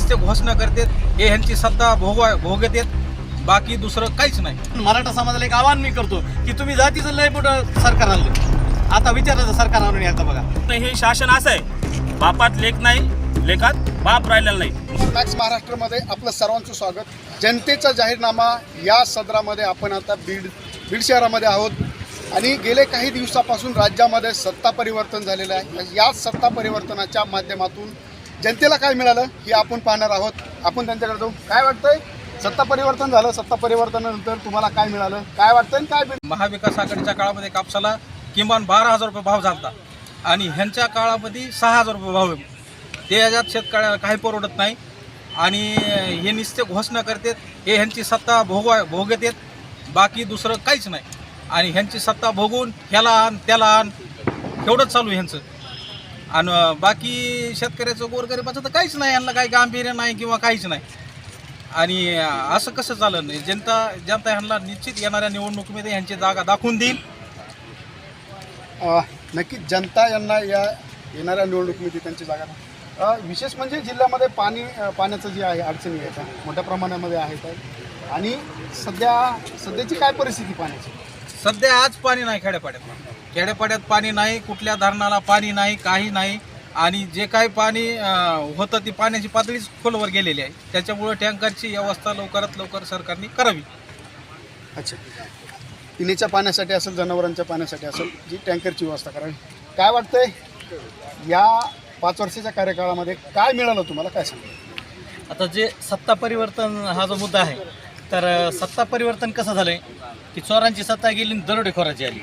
नुसते घोषणा करतात हे ह्यांची सत्ता भोग भोगत आहेत बाकी दुसरं काहीच नाही. मराठा समाजाला एक आवाहन मी करतो की तुम्ही जातीचं लय मोठं सरकार आणलं. आता विचारायचं सरकार आणून एकदा बघा. नाही, हे शासन असं आहे बापात लेख नाही लेखात बाप राहिलेला नाही. मॅक्स महाराष्ट्रामध्ये आपलं सर्वांचं स्वागत. जनतेचा जाहीरनामा या सदरामध्ये आपण आता बीड बीड शहरामध्ये आहोत. आणि गेले काही दिवसापासून राज्यामध्ये सत्ता परिवर्तन झालेलं आहे. या सत्ता परिवर्तनाच्या माध्यमातून जनतेला काय मिळालं हे आपण पाहणार आहोत. आपण त्यांच्याकडे जाऊ. काय वाटतंय? सत्ता परिवर्तन झालं. सत्ता परिवर्तनानंतर तुम्हाला काय मिळालं? काय वाटतंय आणि काय महाविकास आघाडीच्या काळामध्ये कापसाला किमान बारा हजार रुपये भाव झाला आणि ह्यांच्या काळामध्ये सहा हजार रुपये भाव ते याच्यात शेतकऱ्याला काही परवडत नाही. आणि हे नुसते घोषणा करतात हे ह्यांची सत्ता भोग भोगत येत बाकी दुसरं काहीच नाही. आणि ह्यांची सत्ता भोगून ह्याला आण त्याला आण. एवढंच चालू ह्यांचं. आणि बाकी शेतकऱ्याचं गोरगरिबाचं तर काहीच नाही यांना काही गांभीर्य नाही किंवा काहीच नाही. आणि असं कसं चाललं नाही जनता जनता ह्यांना निश्चित येणाऱ्या निवडणुकीमध्ये ह्यांची जागा दाखवून देईल. नक्कीच जनता यांना या येणाऱ्या निवडणुकीमध्ये त्यांची जागा विशेष म्हणजे जिल्ह्यामध्ये पाणी पाण्याचं जे आहे अडचणी आहेत मोठ्या प्रमाणामध्ये आहेत. आणि सध्या सध्याची काय परिस्थिती पाण्याची? सध्या आज पाणी नाही खेड्यापाड्यात. खेड्यापाड्यात पाणी नाही कुठल्या धरणाला पाणी नाही काही नाही. आणि जे काही पाणी होतं ती पाण्याची पातळीच खोलवर गेलेली आहे. त्याच्यामुळं टँकरची व्यवस्था लवकरात लवकर सरकारने करावी. अच्छा. पिण्याच्या पाण्यासाठी असेल जनावरांच्या पाण्यासाठी असेल जी टँकरची व्यवस्था करावी. काय वाटतंय? या पाच वर्षाच्या कार्यकाळामध्ये काय मिळालं तुम्हाला? काय सांगा आता जे सत्ता परिवर्तन हा जो मुद्दा आहे तर सत्ता परिवर्तन कसं झालंय? की चोरांची सत्ता गेली आणि दरोडेखोराची आली.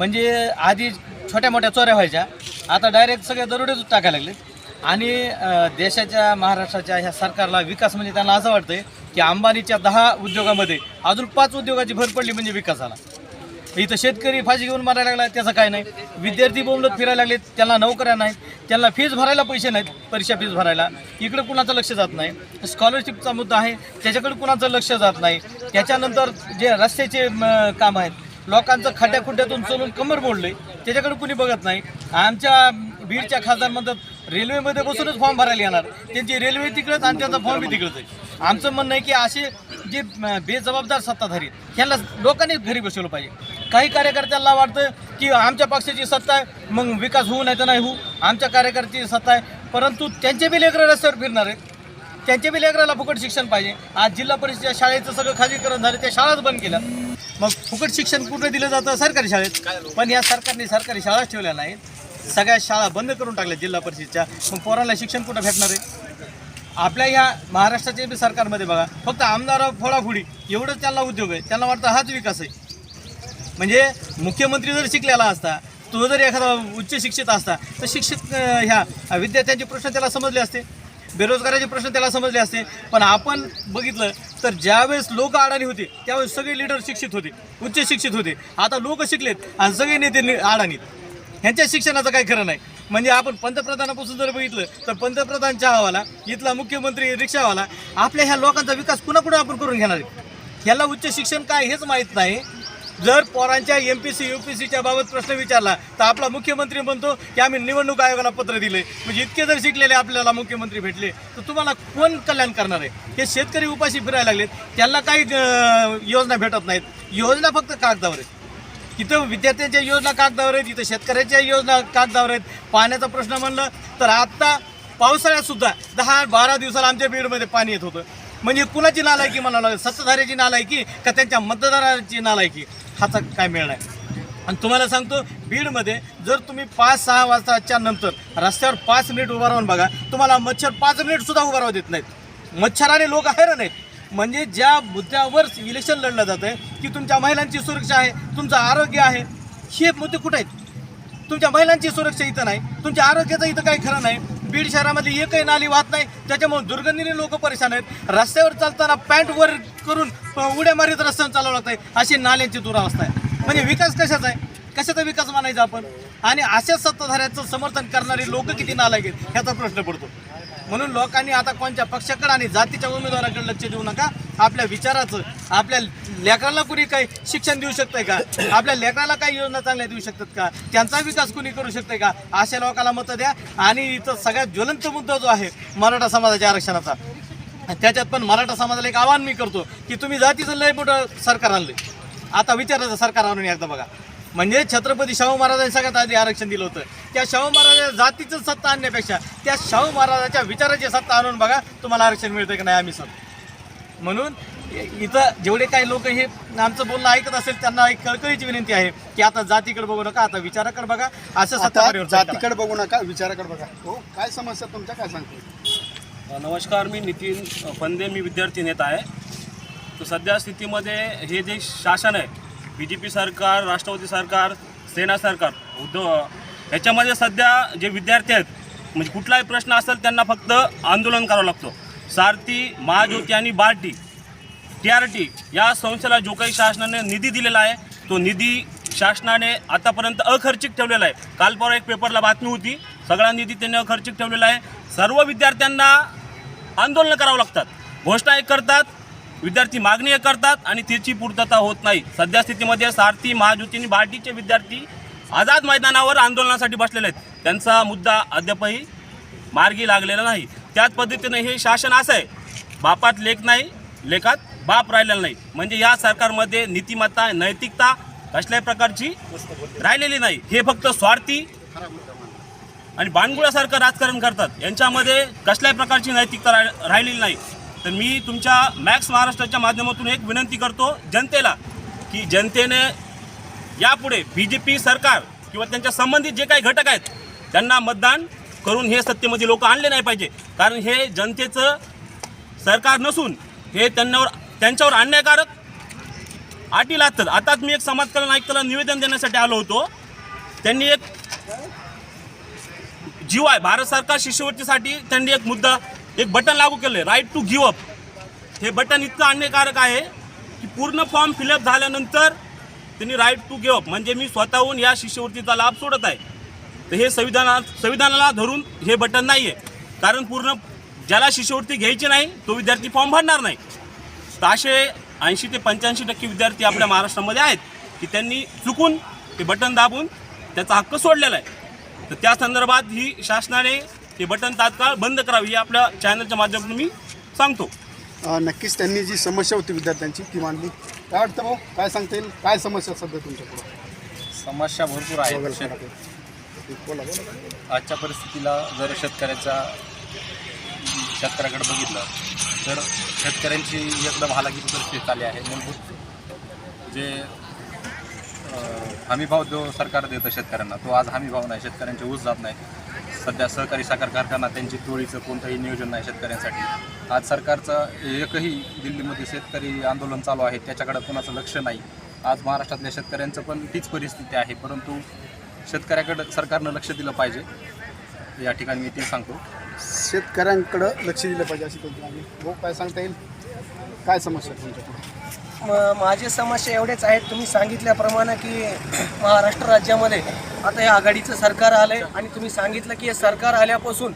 म्हणजे आधी छोट्या मोठ्या चोऱ्या व्हायच्या. आता डायरेक्ट सगळे दरोडेच टाकायला लागले आणि देशाच्या महाराष्ट्राच्या ह्या सरकारला विकास म्हणजे त्यांना असं वाटतंय की अंबानीच्या दहा उद्योगामध्ये अजून पाच उद्योगाची भर पडली म्हणजे विकास झाला इथं शेतकरी फाशी घेऊन मारायला लागला त्याचं काय नाही. विद्यार्थी बोंबलत फिरायला लागले त्यांना नोकऱ्या नाहीत. त्यांना फीज भरायला पैसे नाहीत परीक्षा फीज भरायला. इकडे कुणाचं लक्ष जात नाही. स्कॉलरशिपचा मुद्दा आहे त्याच्याकडे कुणाचं लक्ष जात नाही. त्याच्यानंतर जे रस्त्याचे म, काम आहेत लोकांचं खड्ड्या खुड्ड्यातून चलून कमर मोडले. त्याच्याकडे कुणी बघत नाही. आमच्या बीडच्या खासदार म्हणतात रेल्वेमध्ये बसूनच फॉर्म भरायला येणार. त्यांची रेल्वे तिकडंच आणि त्यांचा फॉर्मही तिकडंच आहे. आमचं म्हणणं आहे की असे जे बेजबाबदार सत्ताधारी आहेत, ह्यांना लोकांनी घरी बसवलं पाहिजे. काही कार्यकर्त्यांना वाटतं की आमच्या पक्षाची सत्ता आहे मग विकास होऊ नाही तर नाही होऊ. आमच्या कार्यकर्त्याची सत्ता आहे परंतु त्यांचे बी लेकरं रस्त्यावर फिरणार आहेत. त्यांच्या बी लेकराला फुकट शिक्षण पाहिजे. आज जिल्हा परिषदेच्या शाळेचं सगळं खाजगीकरण झालं त्या शाळाच बंद केल्या मग फुकट शिक्षण कुठे दिलं जातं? सरकारी शाळेत. पण या सरकारने सरकारी शाळाच ठेवल्या नाहीत. सगळ्या शाळा बंद करून टाकल्या जिल्हा परिषदच्या. मग पोरांना शिक्षण कुठं भेटणार आहे? आपल्या या महाराष्ट्राच्या बी सरकारमध्ये बघा फक्त आमदार फोडाफोडी एवढंच त्यांना उद्योग आहे. त्यांना वाटतं हाच विकास आहे. म्हणजे मुख्यमंत्री जर शिकलेला असता तो जर एखादा उच्च शिक्षित असता तर शिक्षित ह्या विद्यार्थ्यांचे प्रश्न त्याला समजले असते. बेरोजगाराचे प्रश्न त्याला समजले असते. पण आपण बघितलं तर ज्यावेळेस लोक अडाणी होते त्यावेळेस सगळे लीडर शिक्षित होते उच्च शिक्षित होते. आता लोक शिकलेत आणि सगळे नेते नि- अडाणीत ह्यांच्या शिक्षणाचं काही खरं नाही. म्हणजे आपण पंतप्रधानापासून जर बघितलं तर पंतप्रधान चहावाला इथला मुख्यमंत्री रिक्षावाला आपल्या ह्या लोकांचा विकास कुणाकुणा आपण करून घेणार आहे ह्याला उच्च शिक्षण काय हेच माहीत नाही. जर पोरांच्या M P C U P सीच्या बाबत प्रश्न विचारला तर आपला मुख्यमंत्री म्हणतो की आम्ही निवडणूक आयोगाला पत्र दिले म्हणजे इतके जर शिकलेले आपल्याला मुख्यमंत्री भेटले तर तुम्हाला कोण कल्याण करणार आहे? हे शेतकरी उपाशी फिरायला लागलेत. त्यांना काही योजना भेटत नाहीत. योजना फक्त कागदावर आहेत. इथं विद्यार्थ्यांच्या योजना कागदावर आहेत इथं शेतकऱ्याच्या योजना कागदावर आहेत. पाण्याचा प्रश्न म्हणलं तर आत्ता पावसाळ्यातसुद्धा दहा बारा दिवसाला आमच्या बीडमध्ये पाणी येत होतं. म्हणजे कुणाची नालायकी म्हणावं लागेल? सत्ताधाऱ्याची नालायकी का त्यांच्या मतदाराची नालायकी? हाचा काय मिळणार आणि तुम्हाला सांगतो बीडमध्ये जर तुम्ही पाच सहा वाजताच्या नंतर रस्त्यावर पाच मिनिट उभा राहून बघा तुम्हाला मच्छर पाच मिनिटसुद्धा उभा राहू देत नाहीत. मच्छराने लोक हैराण नाहीत म्हणजे ज्या मुद्द्यावर इलेक्शन लढलं जातं आहे की तुमच्या महिलांची सुरक्षा आहे तुमचं आरोग्य आहे हे मुद्दे कुठे आहेत? तुमच्या महिलांची सुरक्षा इथं नाही तुमच्या आरोग्याचं इथं काही खरं नाही. बीड शहरामध्ये एकही नाली वाहत नाही. त्याच्यामुळे दुर्गंधीने लोक परेशान आहेत. रस्त्यावर चालताना पॅन्ट वर करून उड्या मारीत रस्त्यावर चालावं लागतंय. अशी नाल्यांची दुरावस्था आहे. म्हणजे विकास कशाचा आहे? कशाचा विकास मानायचा आपण? आणि अशाच सत्ताधाऱ्याचं समर्थन करणारे लोक किती नालायक आहेत? ह्याचा प्रश्न पडतो. म्हणून लोकांनी आता कोणत्या पक्षाकडे आणि जातीच्या उमेदवाराकडे लक्ष देऊ नका. आपल्या विचाराचं आपल्या लेकराला कुणी काही शिक्षण देऊ शकतंय का? आपल्या लेकराला काही योजना चांगल्या देऊ शकतात का? त्यांचा विकास कुणी करू शकतंय का? अशा लोकांना मतं द्या. आणि इथं सगळ्यात ज्वलंत मुद्दा जो आहे मराठा समाजाच्या आरक्षणाचा. त्याच्यात पण मराठा समाजाला एक आवाहन मी करतो की तुम्ही जातीचं लय मोठं सरकार आणलं आता विचारायचं सरकार आणून एकदा बघा. म्हणजे छत्रपती शाहू महाराजांनी सगळ्यात आधी आरक्षण दिलं होतं. त्या शाहू महाराजा जातीचं सत्ता आणण्यापेक्षा त्या शाहू महाराजाच्या विचाराची सत्ता आणून बघा तुम्हाला आरक्षण मिळतं की नाही आम्ही सांगतो म्हणून इथं जेवढे काही लोक हे आमचं बोलणं ऐकत असेल त्यांना एक कळकळीची विनंती आहे की आता जातीकडे बघू नका आता विचाराकडे बघा असं सत्ता. जातीकडे बघू नका विचाराकडे बघा. हो काय समस्या तुमच्या? काय सांगतो नमस्कार मी नितीन फंदे मी विद्यार्थी नेता आहे. तर सध्या स्थितीमध्ये हे जे शासन आहे बी जे पी सरकार राष्ट्रवादी सरकार सेना सरकार उद्धव ह्याच्यामध्ये सध्या जे विद्यार्थी आहेत म्हणजे कुठलाही प्रश्न असेल त्यांना फक्त आंदोलन करावं लागतं. सारथी महाज्योती आणि बार्टी टी आर टी या संस्थेला जो काही शासनाने निधी दिलेला आहे तो निधी शासनाने आतापर्यंत अखर्चिक ठेवलेला आहे. काल परवा एक पेपरला बातमी होती सगळा निधी त्यांनी अखर्चिक ठेवलेला आहे. सर्व विद्यार्थ्यांना आंदोलनं करावं लागतात. घोषणा एक करतात विद्यार्थी मागणी करतात आणि तिची पूर्तता होत नाही. सध्या स्थितीमध्ये सारथी महाज्योती आणि बार्टीचे विद्यार्थी आझाद मैदानावर आंदोलनासाठी बसलेले आहेत. त्यांचा मुद्दा अद्यापही मार्गी लागलेला नाही. त्याच पद्धतीने हे शासन असं आहे. बापात लेख नाही लेखात बाप राहिलेला नाही. म्हणजे या सरकारमध्ये नीतिमत्ता नैतिकता कसल्याही प्रकारची राहिलेली नाही. हे फक्त स्वार्थी आणि बाणगुळासारखं राजकारण करतात. यांच्यामध्ये कसल्याही प्रकारची नैतिकता राहिलेली नाही. तर मी तुमच्या मॅक्स महाराष्ट्राच्या माध्यमातून एक विनंती करतो जनतेला की जनतेने यापुढे बी जे पी सरकार किंवा त्यांच्या संबंधित जे काही घटक आहेत त्यांना मतदान करून हे सत्तेमध्ये लोक आणले नाही पाहिजे. कारण हे जनतेचं सरकार नसून हे त्यांच्यावर त्यांच्यावर अन्यायकारक आटी लागतात आताच मी एक समाजकल्याण आयुक्ताला निवेदन देण्यासाठी आलो होतो. त्यांनी एक जीव आहे भारत सरकार शिष्यवृत्तीसाठी त्यांनी एक मुद्दा एक बटन लागू केलं राईट टू गिव्ह अप हे बटन इतकं अन्यकारक आहे की पूर्ण फॉर्म फिलअप झाल्यानंतर त्यांनी राईट टू गिव्ह अप म्हणजे मी स्वतःहून या शिष्यवृत्तीचा लाभ सोडत आहे. तर हे संविधाना संविधानाला धरून हे बटन नाही आहे कारण पूर्ण ज्याला शिष्यवृत्ती घ्यायची नाही तो विद्यार्थी फॉर्म भरणार नाही. तर असे ऐंशी ते पंच्याऐंशी टक्के विद्यार्थी आपल्या महाराष्ट्रामध्ये आहेत की त्यांनी चुकून ते बटन दाबून त्याचा हक्क सोडलेला आहे. तर त्या संदर्भात ही शासनाने हे बटन तात्काळ बंद करावी ही आपल्या चॅनलच्या माध्यमातून मी सांगतो. अ, नक्कीच त्यांनी जी समस्या होती विद्यार्थ्यांची ती मांडली. काय वाटतं भाऊ? काय सांगता येईल काय समस्या सध्या तुमच्याकडे समस्या भरपूर आहेत. शेत बोला बोला आजच्या परिस्थितीला जर शेतकऱ्याच्या शेतकऱ्याकडे बघितलं तर शेतकऱ्यांची एकदम हालाकीची परिस्थिती चालली आहे. मूलभूत जे अं, हमीभाव जो सरकार देतं शेतकऱ्यांना तो आज हमीभाव नाही. शेतकऱ्यांचे ऊस जात नाही. सध्या सहकारी साखर कारखाना त्यांची टोळीचं कोणतंही नियोजन नाही शेतकऱ्यांसाठी. आज सरकारचं एकही दिल्लीमध्ये शेतकरी आंदोलन चालू आहे त्याच्याकडे कोणाचं लक्ष नाही. आज महाराष्ट्रातल्या शेतकऱ्यांचं पण तीच परिस्थिती आहे परंतु शेतकऱ्याकडं सरकारनं लक्ष दिलं पाहिजे. या ठिकाणी मी ते सांगतो. शेतकऱ्यांकडं लक्ष दिलं पाहिजे अशी तुमची मागणी. भाऊ काय सांगता येईल? काय समस्या आहे तुमच्याकडे? म- माझे समस्या एवढेच आहेत तुम्ही सांगितल्याप्रमाणे की महाराष्ट्र राज्यामध्ये आता हे आघाडीचं सरकार आलं आहे आणि तुम्ही सांगितलं की हे सरकार आल्यापासून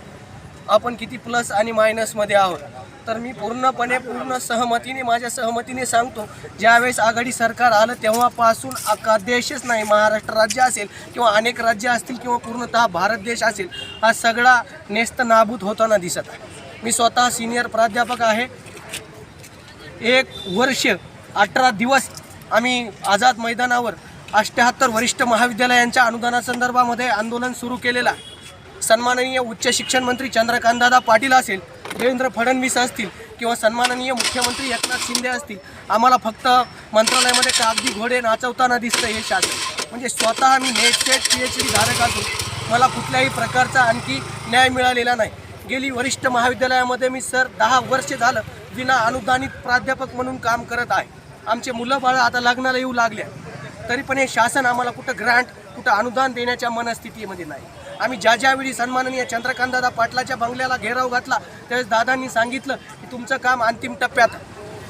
आपण किती प्लस आणि मायनसमध्ये आहोत. तर मी पूर्णपणे पूर्ण सहमतीने माझ्या सहमतीने सांगतो ज्यावेळेस आघाडी सरकार आलं तेव्हापासून अका देशच नाही महाराष्ट्र राज्य असेल किंवा अनेक राज्य असतील किंवा पूर्णतः भारत देश असेल हा सगळा नेस्त नाबूत होताना दिसत आहे. मी स्वतः सिनियर प्राध्यापक आहे. एक वर्ष अठरा दिवस आम्ही आझाद मैदानावर अष्ट्याहत्तर वरिष्ठ महाविद्यालयांच्या अनुदानासंदर्भामध्ये आंदोलन सुरू केलेलं सन्माननीय उच्च शिक्षण मंत्री चंद्रकांतदादा पाटील असेल देवेंद्र फडणवीस असतील किंवा सन्माननीय मुख्यमंत्री एकनाथ शिंदे असतील आम्हाला फक्त मंत्रालयामध्ये कागदी घोडे नाचवताना दिसतं हे शासन. म्हणजे स्वतः मी NET SET P H D धारक असून मला कुठल्याही प्रकारचा आणखी न्याय मिळालेला नाही. गेली वरिष्ठ महाविद्यालयामध्ये मी सर दहा वर्ष झालं विना अनुदानित प्राध्यापक म्हणून काम करत आहे. आमचे मुलं बाळं आता लग्नाला येऊ लागल्या तरी पण हे शासन आम्हाला कुठं ग्रांट कुठं अनुदान देण्याच्या मनस्थितीमध्ये नाही. आम्ही ज्या ज्यावेळी सन्माननीय चंद्रकांतदादा पाटलाच्या बंगल्याला घेराव घातला त्यावेळेस दादांनी सांगितलं की तुमचं काम अंतिम टप्प्यात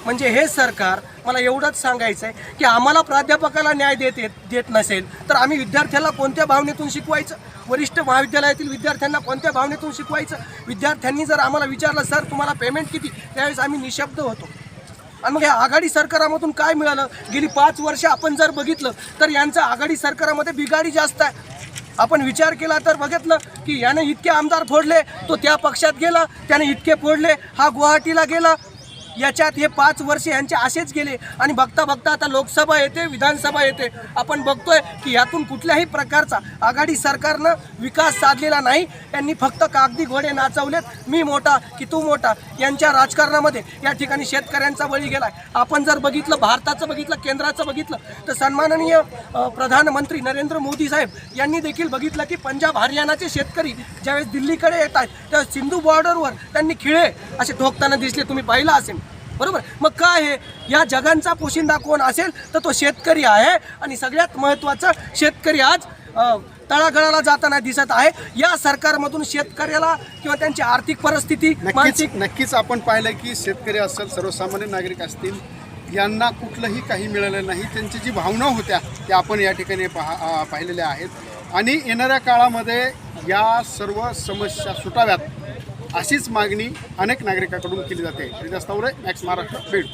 म्हणजे हे सरकार मला एवढंच सांगायचं आहे की आम्हाला प्राध्यापकाला न्याय देत येत- देत नसेल तर आम्ही विद्यार्थ्याला कोणत्या भावनेतून शिकवायचं? वरिष्ठ महाविद्यालयातील विद्यार्थ्यांना कोणत्या भावनेतून शिकवायचं? विद्यार्थ्यांनी जर आम्हाला विचारलं सर तुम्हाला पेमेंट किती? त्यावेळेस आम्ही निशब्द होतो. आणि मग या आघाडी सरकारामधून काय मिळालं? गेली पाच वर्ष आपण जर बघितलं तर यांचं आघाडी सरकारामध्ये बिघाडी जास्त आहे. आपण विचार केला तर बघितलं की याने इतके आमदार फोडले तो त्या पक्षात गेला त्याने इतके फोडले हा गुवाहाटीला गेला याच्यात हे पाच वर्ष यांचे असेच गेले आणि बघता बघता आता लोकसभा येते विधानसभा येते. आपण बघतोय की यातून कुठल्याही प्रकारचा आघाडी सरकारनं विकास साधलेला नाही. यांनी फक्त कागदी घोडे नाचवलेत. मी मोठा की तू मोठा यांच्या राजकारणामध्ये या ठिकाणी शेतकऱ्यांचा बळी गेलाय. आपण जर बघितलं भारताचं बघितलं केंद्राचं बघितलं तर सन्माननीय प्रधानमंत्री नरेंद्र मोदी साहेब यांनी देखील बघितलं की पंजाब हरियाणाचे शेतकरी ज्यावेळेस दिल्लीकडे येत आहेत त्यावेळेस सिंधू बॉर्डरवर त्यांनी खिळे असे ठोकताना दिसले. तुम्ही पाहिलं असेल. बरोबर? मग काय आहे या जगांचा पोशिंदा कोण असेल तर तो शेतकरी आहे. आणि सगळ्यात महत्त्वाचं शेतकरी आज तळागळाला जाताना दिसत आहे. या सरकारमधून शेतकऱ्याला किंवा त्यांची आर्थिक परिस्थिती मानसिक नक्कीच आपण पाहिलं की शेतकरी असेल सर्वसामान्य नागरिक असतील यांना कुठलंही काही मिळालं नाही. त्यांची जी भावना होत्या त्या आपण या ठिकाणी पहा पाहिलेल्या आहेत. आणि येणाऱ्या काळामध्ये या सर्व समस्या सुटाव्यात. अशीच मागणी अनेक नागरिकांकडून केली जाते. रिदास मॅक्स महाराष्ट्र बीड.